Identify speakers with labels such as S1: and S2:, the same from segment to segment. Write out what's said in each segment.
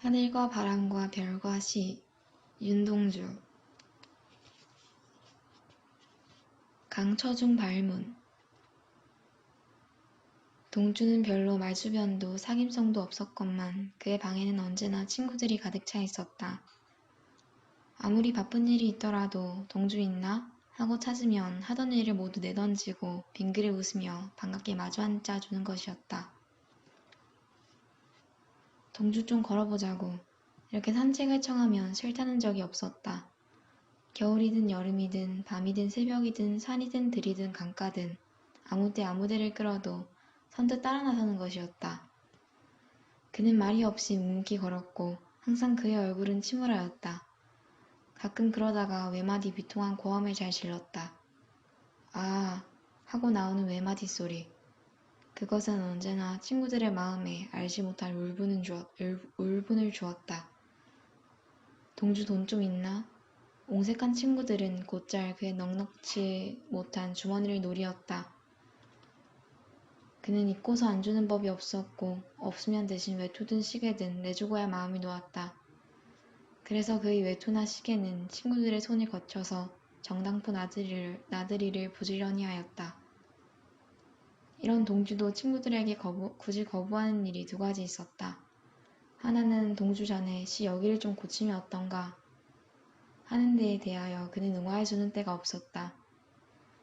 S1: 하늘과 바람과 별과 시 윤동주 강처중 발문 동주는 별로 말주변도 사귐성도 없었건만 그의 방에는 언제나 친구들이 가득 차 있었다. 아무리 바쁜 일이 있더라도 동주 있나? 하고 찾으면 하던 일을 모두 내던지고 빙그레 웃으며 반갑게 마주 앉아 주는 것이었다. 동주 좀 걸어보자고. 이렇게 산책을 청하면 싫다는 적이 없었다. 겨울이든 여름이든 밤이든 새벽이든 산이든 들이든 강가든 아무 때 아무 데를 끌어도 선뜻 따라 나서는 것이었다. 그는 말이 없이 묵묵히 걸었고 항상 그의 얼굴은 침울하였다. 가끔 그러다가 외마디 비통한 고함을 잘 질렀다. 아 하고 나오는 외마디 소리. 그것은 언제나 친구들의 마음에 알지 못할 울분을, 주었, 울분을 주었다. 동주 돈 좀 있나? 옹색한 친구들은 곧잘 그의 넉넉지 못한 주머니를 노리었다. 그는 잊고서 안 주는 법이 없었고 없으면 대신 외투든 시계든 내주고야 마음이 놓았다. 그래서 그의 외투나 시계는 친구들의 손을 거쳐서 정당포 나들이를, 나들이를 부지런히 하였다. 이런 동주도 친구들에게 거부, 굳이 거부하는 일이 두 가지 있었다. 하나는 동주 전에 시 여기를 좀 고치면 어떤가 하는 데에 대하여 그는 응화해주는 때가 없었다.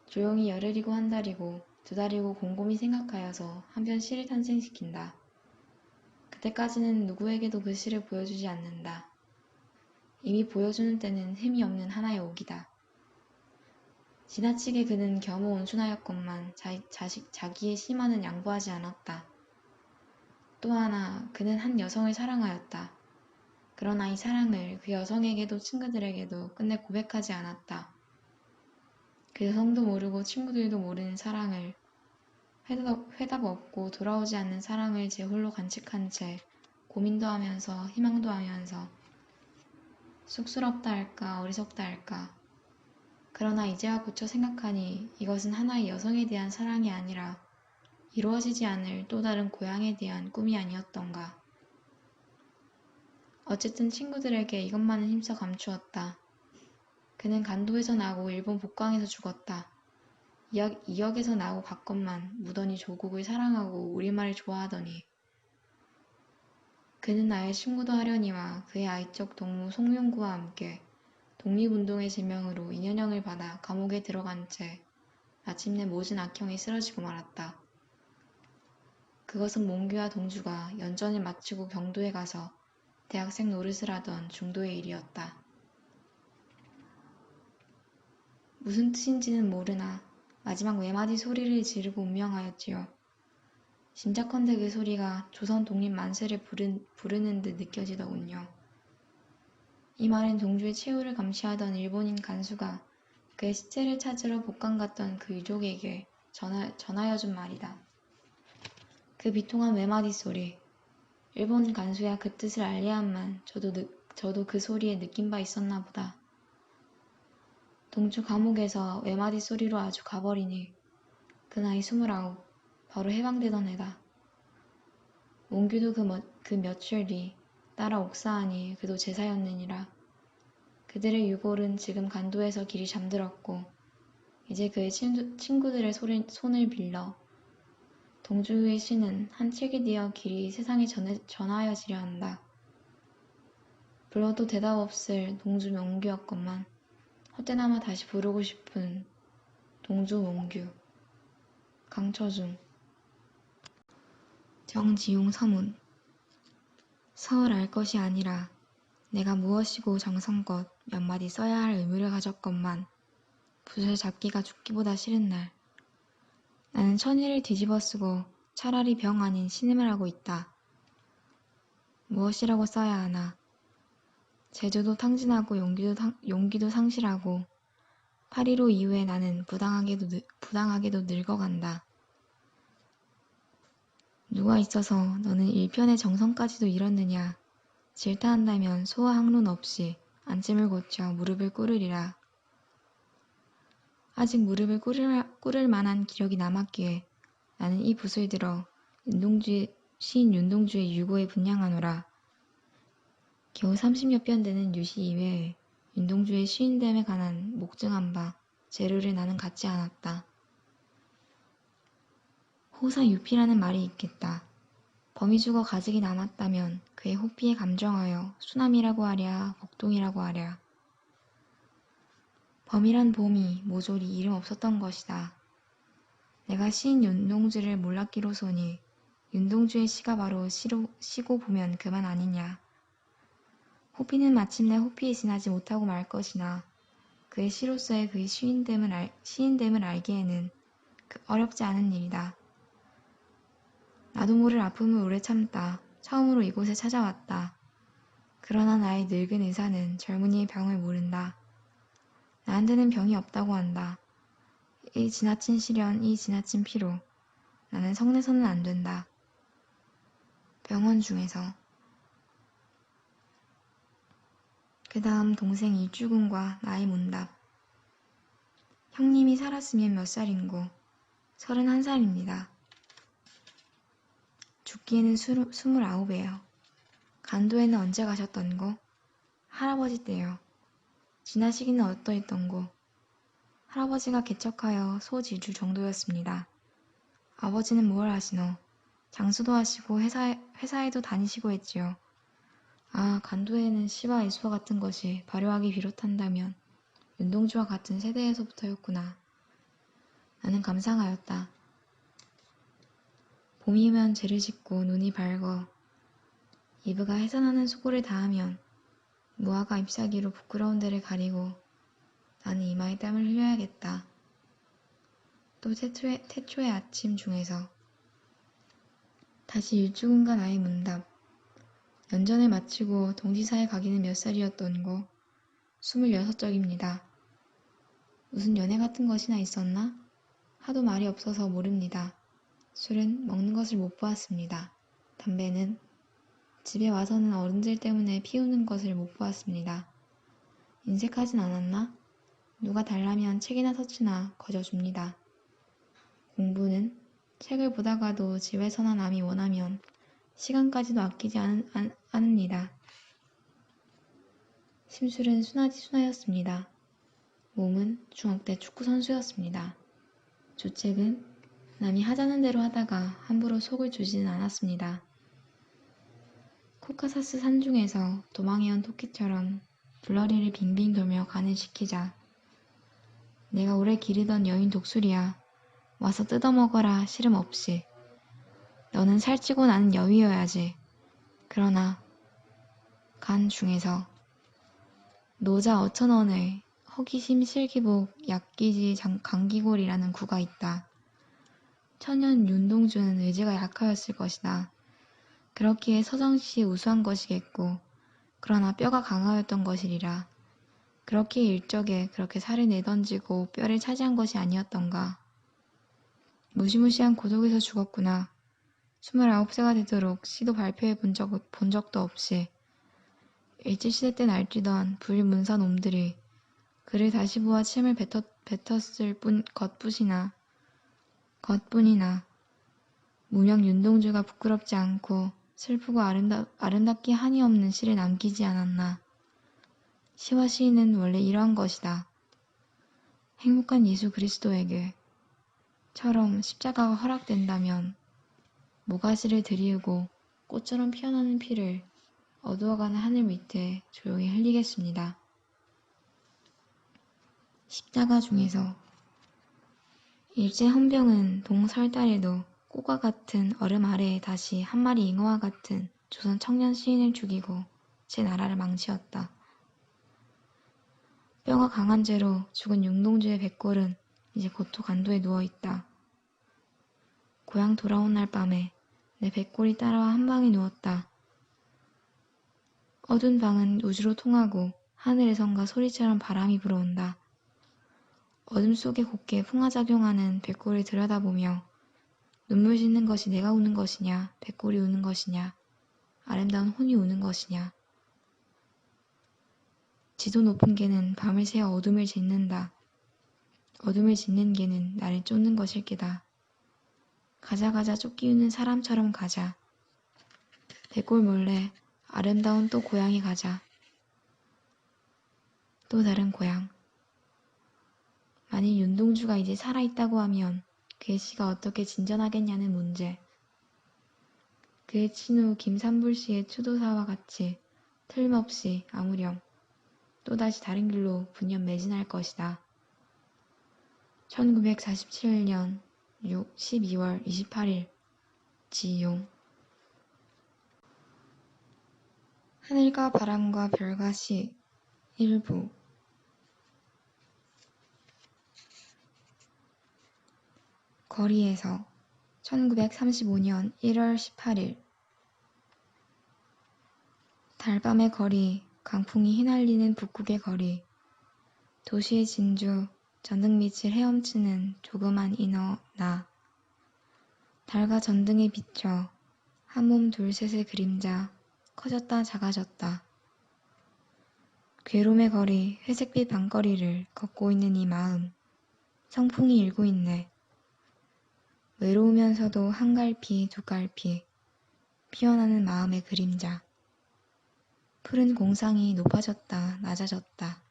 S1: 조용히 열흘이고 한 달이고 두 달이고 곰곰이 생각하여서 한편 시를 탄생시킨다. 그때까지는 누구에게도 그 시를 보여주지 않는다. 이미 보여주는 때는 흠이 없는 하나의 옥이다. 지나치게 그는 겸허 온순하였건만 자, 자식, 자기의 심만은 양보하지 않았다. 또 하나 그는 한 여성을 사랑하였다. 그러나 이 사랑을 그 여성에게도 친구들에게도 끝내 고백하지 않았다. 그 여성도 모르고 친구들도 모르는 사랑을 회답, 회답 없고 돌아오지 않는 사랑을 제 홀로 간직한 채 고민도 하면서 희망도 하면서 쑥스럽다 할까 어리석다 할까 그러나 이제야 고쳐 생각하니 이것은 하나의 여성에 대한 사랑이 아니라 이루어지지 않을 또 다른 고향에 대한 꿈이 아니었던가. 어쨌든 친구들에게 이것만은 힘써 감추었다. 그는 간도에서 나고 일본 복강에서 죽었다. 이역, 이역에서 나고 갔건만 무던히 조국을 사랑하고 우리말을 좋아하더니 그는 나의 친구도 하려니와 그의 아이적 동무 송룡구와 함께 독립운동의 제명으로 인연형을 받아 감옥에 들어간 채 마침내 모진 악형에 쓰러지고 말았다. 그것은 몽규와 동주가 연전을 마치고 경도에 가서 대학생 노릇을 하던 중도의 일이었다. 무슨 뜻인지는 모르나 마지막 외마디 소리를 지르고 운명하였지요. 짐작컨대 그 소리가 조선 독립 만세를 부르는 듯 느껴지더군요. 이 말은 동주의 최후를 감시하던 일본인 간수가 그의 시체를 찾으러 복강 갔던 그 유족에게 전하, 전하여준 말이다. 그 비통한 외마디 소리. 일본 간수야 그 뜻을 알려야만 저도, 느, 저도 그 소리에 느낀 바 있었나 보다. 동주 감옥에서 외마디 소리로 아주 가버리니 그 나이 스물아홉 바로 해방되던 애다. 몽규도 그, 뭐, 그 며칠 뒤 따라 옥사하니 그도 제사였느니라. 그들의 유골은 지금 간도에서 길이 잠들었고 이제 그의 친구, 친구들의 소리, 손을 빌려 동주의 시는 한 책이 되어 길이 세상에 전해, 전하여지려 한다. 불러도 대답 없을 동주 몽규였건만 헛되나마 다시 부르고 싶은 동주 몽규 강처중 정지용 서문 서울 알 것이 아니라 내가 무엇이고 정성껏 몇 마디 써야 할 의무를 가졌건만 붓을 잡기가 죽기보다 싫은 날 나는 천일을 뒤집어 쓰고 차라리 병 아닌 신음을 하고 있다. 무엇이라고 써야 하나 제주도 탕진하고 용기도, 탕, 용기도 상실하고 8.15 이후에 나는 부당하게도, 부당하게도 늙어간다. 누가 있어서 너는 일편의 정성까지도 잃었느냐. 질타한다면 소화 항론 없이 안짐을 고쳐 무릎을 꿇으리라. 아직 무릎을 꿇을, 꿇을 만한 기력이 남았기에 나는 이 붓을 들어 윤동주, 시인 윤동주의 유고에 분양하노라. 겨우 30여 편 되는 유시 이외에 윤동주의 시인됨에 관한 목증한 바 재료를 나는 갖지 않았다. 호사유피라는 말이 있겠다. 범이 죽어 가직이 남았다면 그의 호피에 감정하여 수남이라고 하랴 복동이라고 하랴. 범이란 봄이 모조리 이름 없었던 것이다. 내가 시인 윤동주를 몰랐기로소니 윤동주의 시가 바로 시로, 시고 보면 그만 아니냐. 호피는 마침내 호피에 지나지 못하고 말 것이나 그의 시로서의 그의 시인됨을, 알, 시인됨을 알기에는 그 어렵지 않은 일이다. 나도 모를 아픔을 오래 참다. 처음으로 이곳에 찾아왔다. 그러나 나의 늙은 의사는 젊은이의 병을 모른다. 나한테는 병이 없다고 한다. 이 지나친 시련, 이 지나친 피로. 나는 성내서는 안 된다. 병원 중에서. 그 다음 동생 일주군과 나의 문답. 형님이 살았으면 몇 살인고? 서른한 살입니다. 죽기에는 스물- 스물아홉이에요. 간도에는 언제 가셨던고? 할아버지 때요. 지난 시기는 어떠했던고? 할아버지가 개척하여 소 지줄 정도였습니다. 아버지는 뭘 하시노? 장수도 하시고 회사에, 회사에도 다니시고 했지요. 아, 간도에는 시와 애수와 같은 것이 발효하기 비롯한다면 윤동주와 같은 세대에서부터였구나. 나는 감상하였다. 봄이면 죄를 짓고 눈이 밝어 이브가 해산하는 수고를 다하면 무화과 잎사귀로 부끄러운 데를 가리고 나는 이마에 땀을 흘려야겠다. 또 태초의, 태초의 아침 중에서 다시 일주군과 나의 문답 연전을 마치고 동지사에 가기는 몇 살이었던고 스물여섯적입니다. 무슨 연애 같은 것이나 있었나? 하도 말이 없어서 모릅니다. 술은 먹는 것을 못 보았습니다. 담배는 집에 와서는 어른들 때문에 피우는 것을 못 보았습니다. 인색하진 않았나? 누가 달라면 책이나 서치나 거저줍니다. 공부는 책을 보다가도 집에서나 남이 원하면 시간까지도 아끼지 않, 않, 않습니다. 심술은 순하지 순하였습니다. 몸은 중학 때 축구 선수였습니다. 주책은 남이 하자는 대로 하다가 함부로 속을 주지는 않았습니다. 코카사스 산중에서 도망해온 토끼처럼 불러리를 빙빙 돌며 간을 시키자. 내가 오래 기르던 여인 독수리야. 와서 뜯어먹어라 시름 없이. 너는 살찌고 나는 여위여야지. 그러나 간 중에서 노자 어천원의 허기심 실기복 약기지 장- 감기골이라는 구가 있다. 천연 윤동주는 의지가 약하였을 것이다. 그렇기에 서정시 우수한 것이겠고, 그러나 뼈가 강하였던 것이리라. 그렇기에 일적에 그렇게 살을 내던지고 뼈를 차지한 것이 아니었던가. 무시무시한 고독에서 죽었구나. 스물아홉 세가 되도록 시도 발표해 본, 적, 본 적도 없이 일제시대 때 날뛰던 불문사 놈들이 그를 다시 보아 침을 뱉었, 뱉었을 뿐 것뿐이나 것뿐이나 무명 윤동주가 부끄럽지 않고 슬프고 아름다, 아름답기 한이 없는 시를 남기지 않았나. 시와 시인은 원래 이러한 것이다. 행복한 예수 그리스도에게 처럼 십자가가 허락된다면 모가지를 들이우고 꽃처럼 피어나는 피를 어두워가는 하늘 밑에 조용히 흘리겠습니다. 십자가 중에서 일제 헌병은 동설달에도 꽃과 같은 얼음 아래에 다시 한 마리 잉어와 같은 조선 청년 시인을 죽이고 제 나라를 망치었다. 뼈가 강한 죄로 죽은 윤동주의 백골은 이제 고토 간도에 누워 있다. 고향 돌아온 날 밤에 내 백골이 따라와 한 방에 누웠다. 어두운 방은 우주로 통하고 하늘에선가 소리처럼 바람이 불어온다. 어둠 속에 곱게 풍화작용하는 백골을 들여다보며 눈물 짓는 것이 내가 우는 것이냐, 백골이 우는 것이냐, 아름다운 혼이 우는 것이냐. 지도 높은 개는 밤을 새어 어둠을 짓는다. 어둠을 짓는 개는 나를 쫓는 것일 게다. 가자 가자 쫓기우는 사람처럼 가자. 백골 몰래 아름다운 또 고향에 가자. 또 다른 고향. 만일 윤동주가 이제 살아있다고 하면 그의 시가 어떻게 진전하겠냐는 문제. 그의 친후 김삼불 씨의 추도사와 같이 틀림없이 아무렴 또다시 다른 길로 분연 매진할 것이다. 1947년 6, 12월 28일 지용 하늘과 바람과 별과 시 일부 거리에서 1935년 1월 18일 달밤의 거리, 강풍이 휘날리는 북극의 거리, 도시의 진주, 전등빛을 헤엄치는 조그만 인어 나, 달과 전등에 비춰 한몸 둘셋의 그림자 커졌다 작아졌다. 괴로움의 거리, 회색빛 밤거리를 걷고 있는 이 마음, 성풍이 일고 있네. 외로우면서도 한 갈피, 두 갈피, 피어나는 마음의 그림자. 푸른 공상이 높아졌다, 낮아졌다.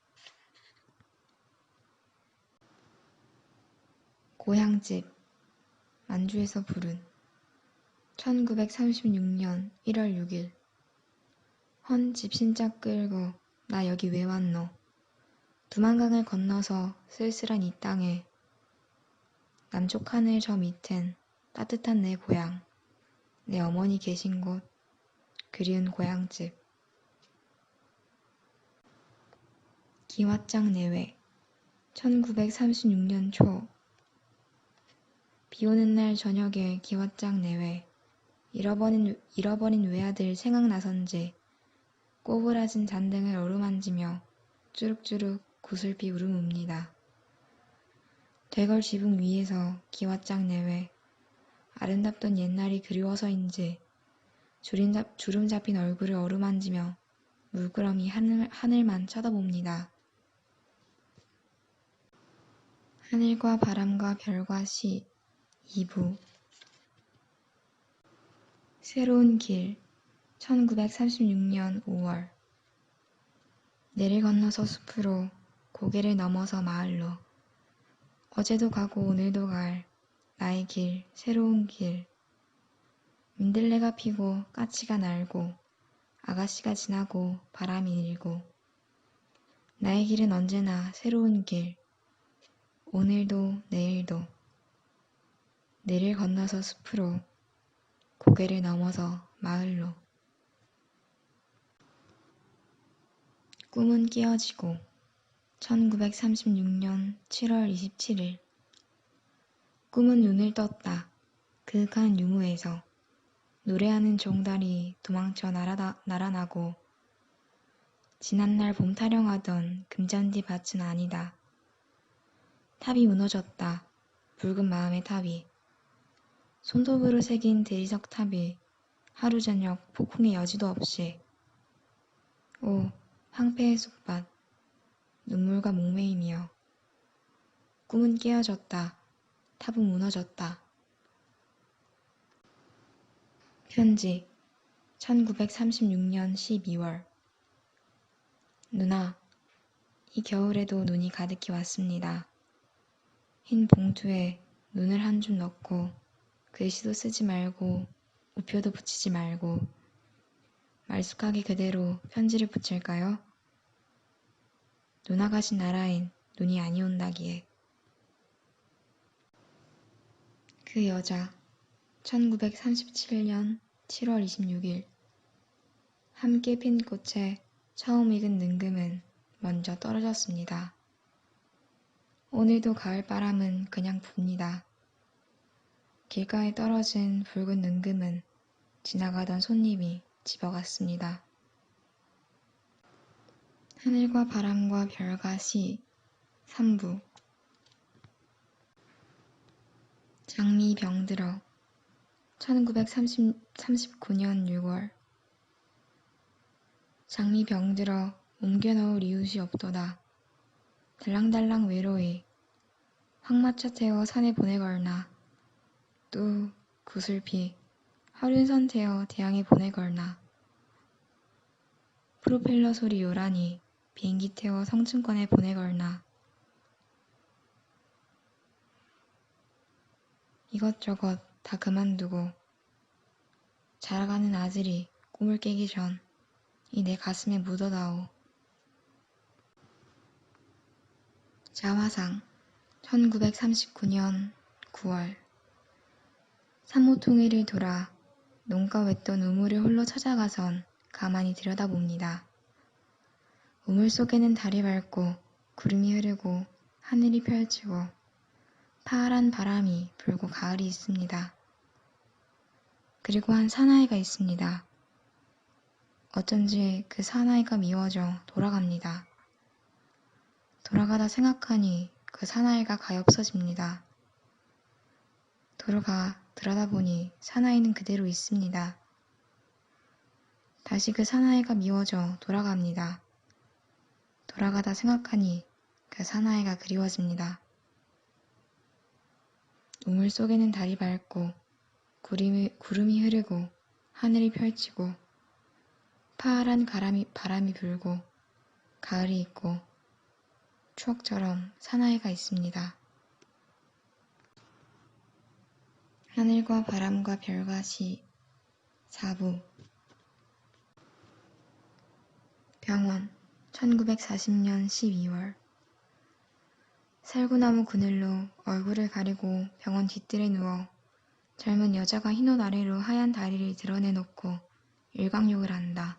S1: 고향집, 만주에서 부른 1936년 1월 6일 헌 집신짝 끌고 나 여기 왜 왔노? 두만강을 건너서 쓸쓸한 이 땅에 남쪽 하늘 저 밑엔 따뜻한 내 고향, 내 어머니 계신 곳, 그리운 고향집. 기왓장 내외 1936년 초 비 오는 날 저녁에 기왓장 내외 잃어버린, 잃어버린 외아들 생각나선지 꼬부라진 잔등을 어루만지며 쭈룩쭈룩 구슬피 울음 웁니다. 대걸 지붕 위에서 기왓장 내외 아름답던 옛날이 그리워서인지 주름 잡힌 얼굴을 어루만지며 물끄러미 하늘, 하늘만 쳐다봅니다. 하늘과 바람과 별과 시 2부. 새로운 길 1936년 5월. 내를 건너서 숲으로 고개를 넘어서 마을로 어제도 가고 오늘도 갈 나의 길 새로운 길. 민들레가 피고 까치가 날고 아가씨가 지나고 바람이 일고. 나의 길은 언제나 새로운 길. 오늘도 내일도. 내를 건너서 숲으로 고개를 넘어서 마을로. 꿈은 깨어지고 1936년 7월 27일 꿈은 눈을 떴다. 그윽한 유무에서 노래하는 종달이 도망쳐 날아다, 날아나고 지난날 봄 타령하던 금잔디 밭은 아니다. 탑이 무너졌다. 붉은 마음의 탑이. 손톱으로 새긴 대리석 탑이 하루 저녁 폭풍의 여지도 없이. 오, 황폐의 숲밭. 눈물과 목매이며. 꿈은 깨어졌다. 탑은 무너졌다. 편지 1936년 12월 누나, 이 겨울에도 눈이 가득히 왔습니다. 흰 봉투에 눈을 한 줌 넣고 글씨도 쓰지 말고 우표도 붙이지 말고 말쑥하게 그대로 편지를 붙일까요? 누나 가신 나라엔 눈이 아니 온다기에 그 여자 1937년 7월 26일 함께 핀 꽃에 처음 익은 능금은 먼저 떨어졌습니다. 오늘도 가을바람은 그냥 붑니다. 길가에 떨어진 붉은 능금은 지나가던 손님이 집어갔습니다. 하늘과 바람과 별과 시. 3부. 장미 병들어. 1939년 6월. 장미 병들어 옮겨 넣을 이웃이 없도다. 달랑달랑 외로이. 황마차 태워 산에 보내걸나. 또 구슬피. 하륜선 태워 대양에 보내걸나. 프로펠러 소리 요란히 비행기 태워 성층권에 보내걸나 이것저것 다 그만두고 자라가는 아들이 꿈을 깨기 전 이 내 가슴에 묻어다오. 자화상 1939년 9월 산모통일을 돌아 농가 웻던 우물을 홀로 찾아가선 가만히 들여다봅니다. 우물 속에는 달이 밝고 구름이 흐르고 하늘이 펼치고 파란 바람이 불고 가을이 있습니다. 그리고 한 사나이가 있습니다. 어쩐지 그 사나이가 미워져 돌아갑니다. 돌아가다 생각하니 그 사나이가 가엾어집니다. 돌아가 들여다보니 사나이는 그대로 있습니다. 다시 그 사나이가 미워져 돌아갑니다. 돌아가다 생각하니 그 사나이가 그리워집니다. 우물 속에는 달이 밝고 구름이, 구름이 흐르고 하늘이 펼치고 파란 바람이, 바람이 불고 가을이 있고 추억처럼 사나이가 있습니다. 하늘과 바람과 별과 시 4부 병원 1940년 12월 살구나무 그늘로 얼굴을 가리고 병원 뒤뜰에 누워 젊은 여자가 흰옷 아래로 하얀 다리를 드러내놓고 일광욕을 한다.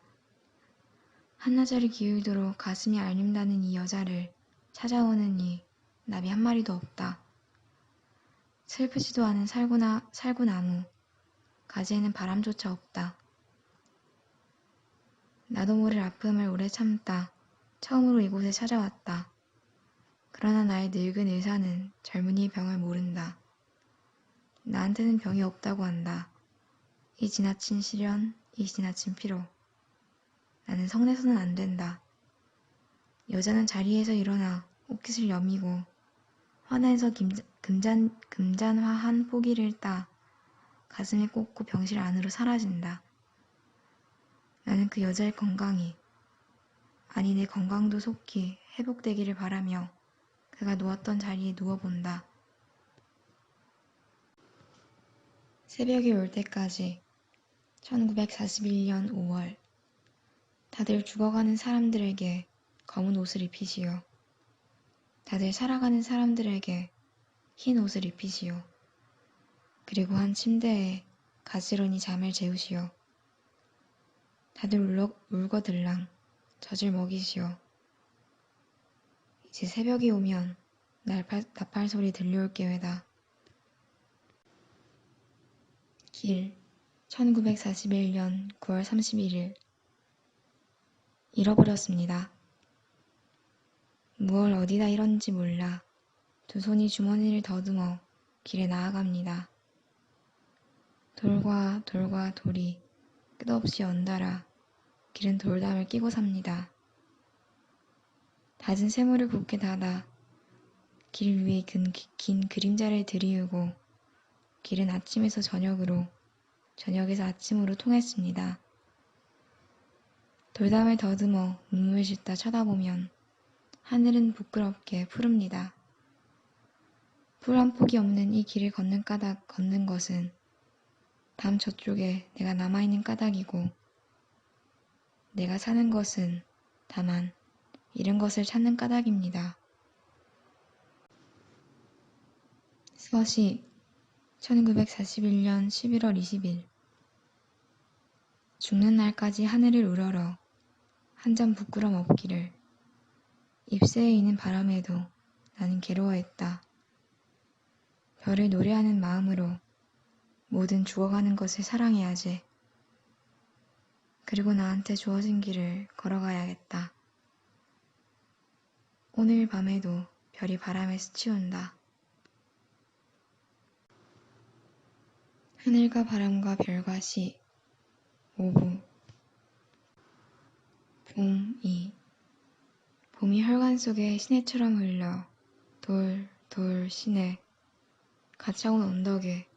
S1: 한나절이 기울도록 가슴이 앓는다는 이 여자를 찾아오는 이 나비 한 마리도 없다. 슬프지도 않은 살구나, 살구나무, 가지에는 바람조차 없다. 나도 모를 아픔을 오래 참다. 처음으로 이곳에 찾아왔다. 그러나 나의 늙은 의사는 젊은이의 병을 모른다. 나한테는 병이 없다고 한다. 이 지나친 시련, 이 지나친 피로. 나는 성내서는 안 된다. 여자는 자리에서 일어나 옷깃을 여미고 김, 금잔, 금잔화 한 포기를 따 가슴에 꽂고 병실 안으로 사라진다. 나는 그 여자의 건강이, 아니 내 건강도 속히 회복되기를 바라며 그가 누웠던 자리에 누워본다. 새벽이 올 때까지 1941년 5월 다들 죽어가는 사람들에게 검은 옷을 입히시오. 다들 살아가는 사람들에게 흰 옷을 입히시오. 그리고 한 침대에 가지런히 잠을 재우시오. 다들 울러, 울거들랑 젖을 먹이시오. 이제 새벽이 오면 날팔, 나팔 소리 들려올 계회다. 길 1941년 9월 31일 잃어버렸습니다. 무얼 어디다 잃었는지 몰라 두 손이 주머니를 더듬어 길에 나아갑니다. 돌과 돌과 돌이 끝없이 연달아 길은 돌담을 끼고 삽니다. 낮은 쇠물을 곱게 닫아 길 위에 긴, 긴 그림자를 들이우고 길은 아침에서 저녁으로 저녁에서 아침으로 통했습니다. 돌담을 더듬어 눈물 짓다 쳐다보면 하늘은 부끄럽게 푸릅니다. 풀 한 폭이 없는 이 길을 걷는 까닭 걷는 것은 담 저쪽에 내가 남아있는 까닭이고 내가 사는 것은 다만 잃은 것을 찾는 까닭입니다. 서시 1941년 11월 20일 죽는 날까지 하늘을 우러러 한 점 부끄럼 없기를 잎새에 있는 바람에도 나는 괴로워했다. 별을 노래하는 마음으로 모든 죽어가는 것을 사랑해야지. 그리고 나한테 주어진 길을 걸어가야겠다. 오늘 밤에도 별이 바람에 스치운다. 하늘과 바람과 별과 시 오부 봄이 봄이 혈관 속에 시내처럼 흘러 돌, 돌, 시내 가차온 언덕에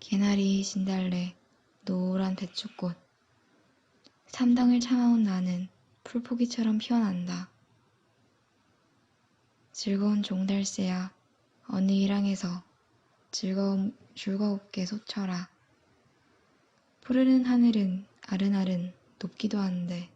S1: 개나리, 진달래, 노란 배춧꽃 삼당을 참아온 나는 풀포기처럼 피어난다. 즐거운 종달새야 어느 일항에서 즐거움, 즐거웁게 솟쳐라. 푸르른 하늘은 아른아른 높기도 한데